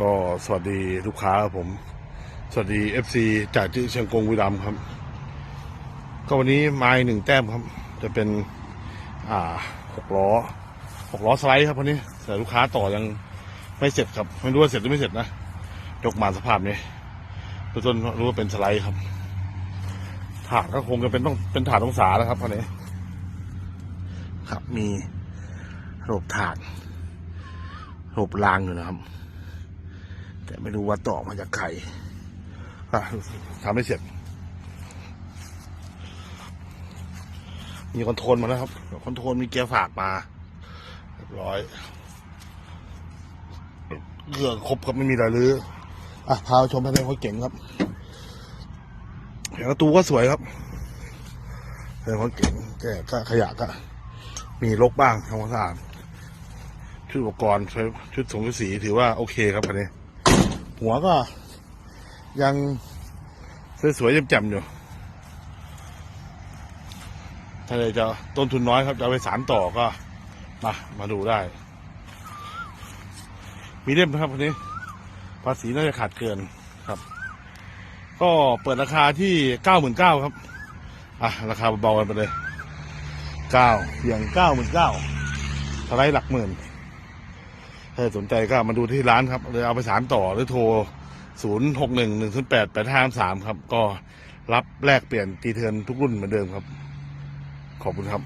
ก็สวัสดีลูกค้าครับผม สวัสดี FC จากที่เชียงกงวิรัมครับ ก็วันนี้มาหนึ่งแต้มครับ จะเป็น อ่าหกล้อหกล้อสไลด์ครับวันนี้ แต่ลูกค้าต่อยังไม่เสร็จครับ ไม่รู้ว่าเสร็จหรือไม่เสร็จนะยกมาสภาพนี้ตัวต้นรู้ว่าเป็นสไลด์ครับ ถาดก็คงจะเป็นต้องเป็นถาดองศาแล้วครับคันนี้ ครับมีระบบถาดระบบรางอยู่นะครับ แต่ไม่รู้ว่าต่อมาจากใครอะทำไม่เสร็จ มีคอนโทรลมาแล้วครับคอนโทรลมีเกียร์ฝากมาเรียบร้อยเครื่องครบครับไม่มีอะไรลืออะพาไปชมภายในรถเก๋งครับอย่างประตูก็สวยครับเป็นรถเก๋งแกก็ขยะก็ มีลกบ้างทำความสะอาดชุดอุปกรณ์ชุดสงสีถือว่าโอเคครับคันนี้ หัวก็ยังสวยๆแจ่มๆอยู่ถ้าเลยจะต้นทุนน้อยครับ จะไปสารต่อก็ มา มาดูได้ มีเล่มนะครับวันนี้ ภาษีน่าจะขาดเกินครับ ก็เปิดราคาที่เก้าหมื่นเก้าครับ อะ ราคาเบาๆกันไปเลยเก้าเพียงเก้าหมื่นเก้าสไลด์หลักหมื่น ถ้าสนใจก็มาดูที่ร้านครับเลยเอาไปสารต่อหรือโทร 0 6 1 1 0 8 8 5 3 ครับ ก็รับแลกเปลี่ยนตีเทินทุกรุ่นเหมือนเดิมครับ ขอบคุณครับ